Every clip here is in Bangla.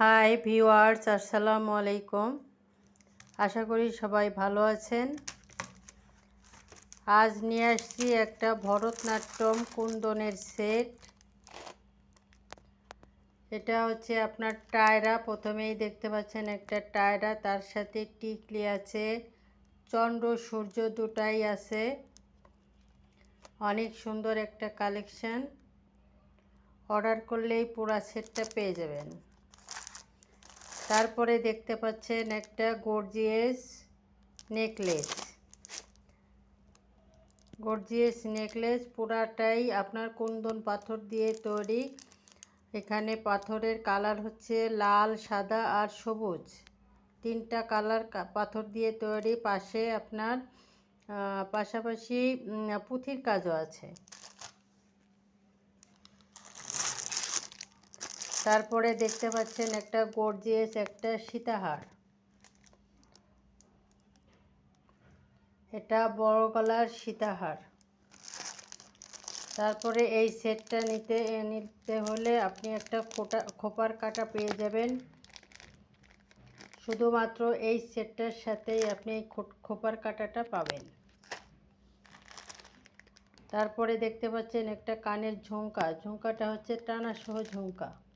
হাই ভিওয়ার্স আসসালামু আলাইকুম। আশা করি সবাই ভালো আছেন। আজ নিয়ে আসছি একটা ভরতনাট্যম কুন্দনের সেট। এটা হচ্ছে আপনার টায়রা। প্রথমেই দেখতে পাচ্ছেন একটা টায়রা, তার সাথে টিকলি আছে, চন্দ্র, সূর্য দুটাই আছে। অনেক সুন্দর একটা কালেকশন। অর্ডার করলেই পুরা সেটটা পেয়ে যাবেন। তারপরে দেখতে পাচ্ছেন একটা গর্জিয়াস নেকলেস গর্জিয়াস নেকলেস পুরাটাই আপনার কুন্দন পাথর দিয়ে তৈরি। এখানে পাথরের কালার হচ্ছে লাল, সাদা আর সবুজ। তিনটা কালার পাথর দিয়ে তৈরি। পাশে আপনার পাশাপাশি পুঁথির কাজও আছে। তারপরে দেখতে পাচ্ছেন একটা গর্জিয়াস একটা সীতাহার। এটা বড় গলার সীতাহার। তারপরে এই সেটটা নিতে নিতে হলে আপনি একটা খোটা, খোপার কাটা পেয়ে যাবেন। শুধুমাত্র এই সেটটার সাথেই আপনি এই খোপার কাটাটা পাবেন। তারপরে দেখতে পাচ্ছেন একটা কানের ঝুমকা। ঝুমকাটা হচ্ছে টানা সহ ঝুমকা।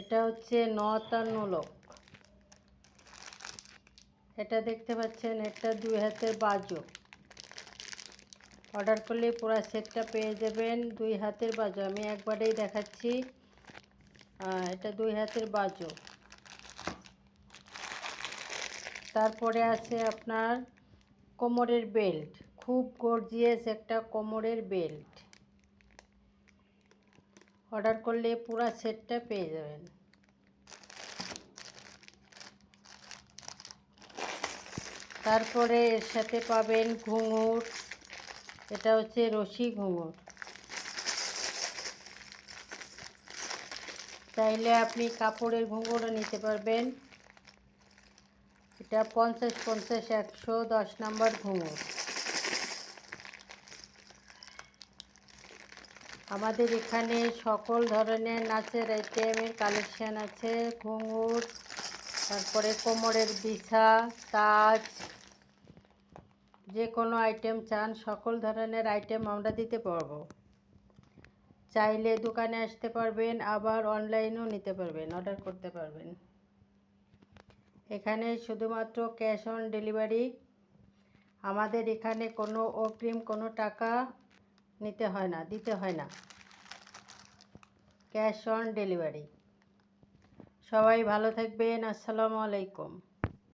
এটা হচ্ছে নতান্ন লোক এটা দেখতে পাচ্ছেন, এটা দুই হাতের বাজু। অর্ডার করলে পুরো সেটটা পেয়ে যাবেন দুই হাতের বাজু। আমি একবারেই দেখাচ্ছি এটা দুই হাতের বাজু। তারপরে আছে আপনার কোমরের বেল্ট। খুব গর্জিয়াস একটা কোমরের বেল্ট। অর্ডার করলে পুরো সেটটা পেয়ে যাবেন। তারপরে এর সাথে পাবেন ঘুঙুর, এটা হচ্ছে রশি ঘুঙুর। চাইলে আপনি কাপড়ের ঘুঙুরও নিতে পারবেন। এটা পঞ্চাশ পঞ্চাশ একশো দশ নম্বর ঘুঙুর। আমাদের এখানে সকল ধরনের নাচের আইটেমের কালেকশান আছে। ঘুঙুর, তারপরে কোমরের বিছা, তাজ যে কোনো আইটেম চান, সকল ধরনের আইটেম আমরা দিতে পারব। চাইলে দোকানে আসতে পারবেন, আবার অনলাইনেও নিতে পারবেন, অর্ডার করতে পারবেন। এখানে শুধুমাত্র ক্যাশ অন ডেলিভারি। আমাদের এখানে কোনো অগ্রিম কোনো টাকা নিতে হয় না দিতে হয় না। Cash on delivery. সবাই ভালো থাকবেন আসসালামু আলাইকুম।